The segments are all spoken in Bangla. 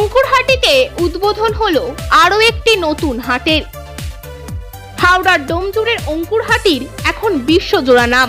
অঙ্কুরহাটিতে উদ্বোধন হল আরও একটি নতুন হাটের। হাওড়ার ডোমজুড়ের অঙ্কুরহাটির এখন বিশ্বজোড়া নাম।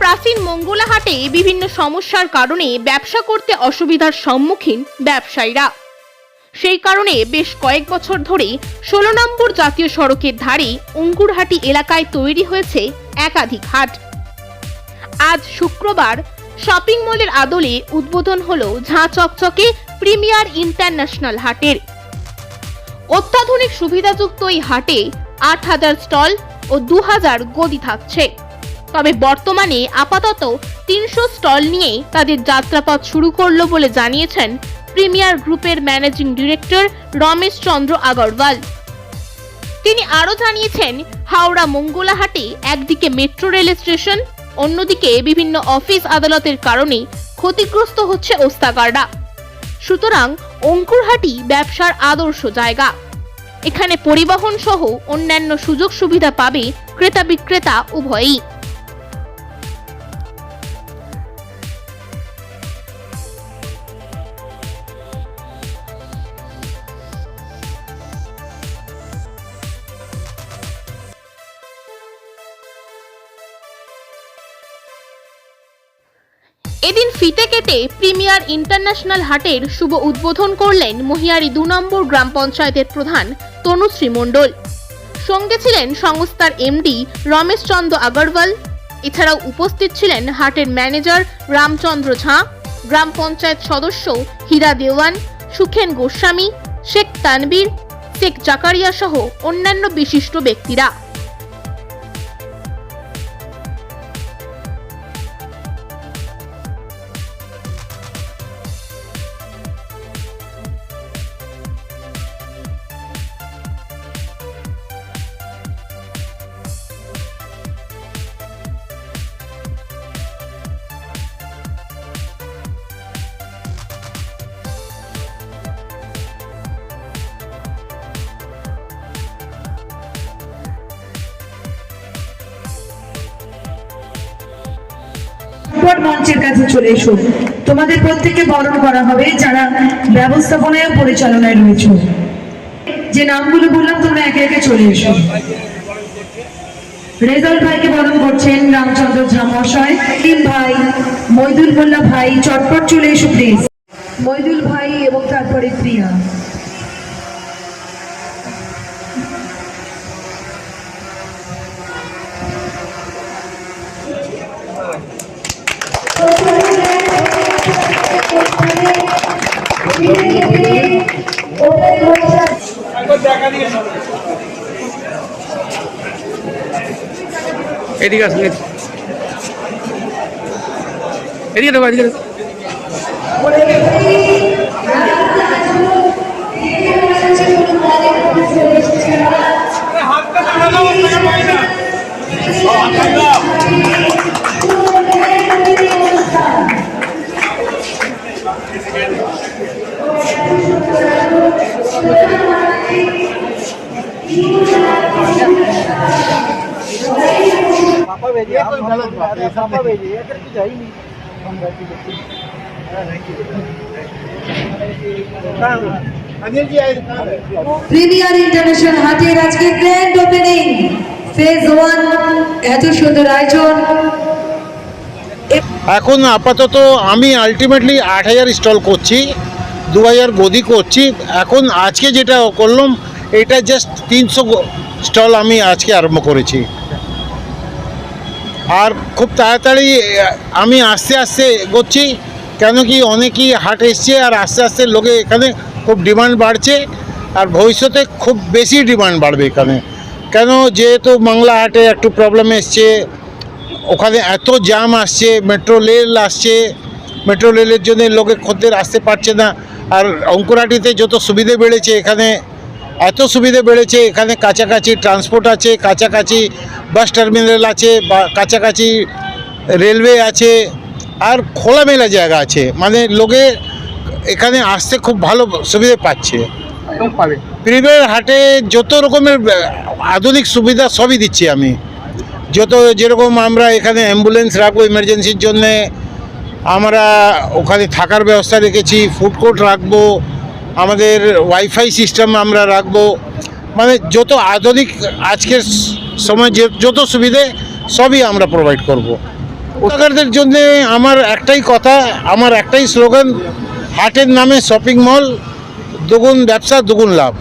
প্রাচীন মঙ্গলা হাটে বিভিন্ন সমস্যার কারণে ব্যবসা করতে অসুবিধার সম্মুখীন ব্যবসায়ীরা। সেই কারণে বেশ কয়েক বছর ধরে ষোলো নম্বর জাতীয় সড়কের ধারে অঙ্কুরহাটি এলাকায় তৈরি হয়েছে একাধিক হাট। আজ শুক্রবার শপিং মলের আদলে উদ্বোধন হল ঝাঁ চকচকে প্রিমিয়ার ইন্টারন্যাশনাল হাটের। অত্যাধুনিক সুবিধাযুক্ত এই হাটে আট হাজার স্টল ও দু হাজার গদি থাকছে। তবে বর্তমানে আপাতত তিনশো স্টল নিয়ে তাদের যাত্রাপথ শুরু করল বলে জানিয়েছেন প্রিমিয়ার গ্রুপের ম্যানেজিং ডিরেক্টর রমেশ চন্দ্র আগরওয়াল। তিনি আরও জানিয়েছেন, হাওড়া মঙ্গলাহাটে একদিকে মেট্রো রেল স্টেশন, অন্যদিকে বিভিন্ন অফিস আদালতের কারণে ক্ষতিগ্রস্ত হচ্ছে ওস্তাগাররা সুতরাং অঙ্কুরহাটি ব্যবসার আদর্শ জায়গা। এখানে পরিবহন সহ অন্যান্য সুযোগ সুবিধা পাবে ক্রেতা বিক্রেতা উভয়ই। এদিন ফিতে কেটে প্রিমিয়ার ইন্টারন্যাশনাল হাটের শুভ উদ্বোধন করলেন মহিয়ারি দু নম্বর গ্রাম পঞ্চায়েতের প্রধান তনুশ্রী মণ্ডল। সঙ্গে ছিলেন সংস্থার এমডি রমেশ চন্দ্র আগরওয়াল। এছাড়াও উপস্থিত ছিলেন হাটের ম্যানেজার রামচন্দ্র ঝাঁ, গ্রাম পঞ্চায়েত সদস্য হীরা দেওয়ান, সুখেন গোস্বামী, শেখ তানবীর, শেখ জাকারিয়া সহ অন্যান্য বিশিষ্ট ব্যক্তিরা। সংকট মঞ্চের কাছে চলে এসো। তোমাদের প্রত্যেককে বরণ করা হবে, যারা ব্যবস্থাপনায় ও পরিচালনায় রয়েছে। যে নামগুলো বললাম, তোমরা একে একে চলে এসো। রেজাল্ট ভাইকে বরণ করছেন রামচন্দ্র ঝা মহাশয়। তিন ভাই মৈদুল মোল্লা ভাই, চটপট চলে এসো প্লিজ মইদুল ভাই এবং তারপরে প্রিয়া। এদিকে আসুন এদিকে। দেখো এদিকে। প্রিমিয়ার ইন্টারন্যাশনাল হাটের আজকে গ্র্যান্ড ওপেনিং ফেজ ওয়ান এত সুন্দর আয়োজন। এখন আপাতত আমি আলটিমেটলি আট হাজার স্টল করছি। দু হাজার গদি করছি। এখন আজকে যেটা করলাম, এটা জাস্ট তিনশো স্টল আমি আজকে আরম্ভ করেছি। আর খুব তাড়াতাড়ি, আমি আস্তে আস্তে করছি কেন কি অনেকেই হাট এসছে আর আস্তে আস্তে লোকে এখানে খুব ডিমান্ড বাড়ছে, আর ভবিষ্যতে খুব বেশি ডিমান্ড বাড়বে এখানে। কেন যেহেতু বাংলা হাটে একটু প্রবলেম এসছে, ওখানে এত জ্যাম আসছে মেট্রো রেল আসছে মেট্রো রেলের জন্য লোকে খদ্দের আসতে পারছে না। আর অঙ্কুরাটিতে যত সুবিধে বেড়েছে এখানে এত সুবিধে বেড়েছে এখানে কাছাকাছি ট্রান্সপোর্ট আছে কাছাকাছি বাস টার্মিনাল আছে বা কাছাকাছি রেলওয়ে আছে আর খোলামেলা জায়গা আছে। মানে লোকে এখানে আসতে খুব ভালো সুবিধে পাচ্ছে। প্রিমিয়ার হাটে যত রকমের আধুনিক সুবিধা সবই দিচ্ছি আমি। যত যেরকম আমরা এখানে অ্যাম্বুলেন্স রাখব ইমার্জেন্সির জন্যে আমরা ওখানে থাকার ব্যবস্থা রেখেছি ফুড কোর্ট রাখব, আমাদের ওয়াইফাই সিস্টেম আমরা রাখব। মানে যত আধুনিক আজকের সময়, যে যত সুবিধে, সবই আমরা প্রোভাইড করব। ওটাকারদের জন্য আমার একটাই কথা, আমার একটাই স্লোগান হাটের নামে শপিং মল দুগুণ ব্যবসা, দুগুণ লাভ।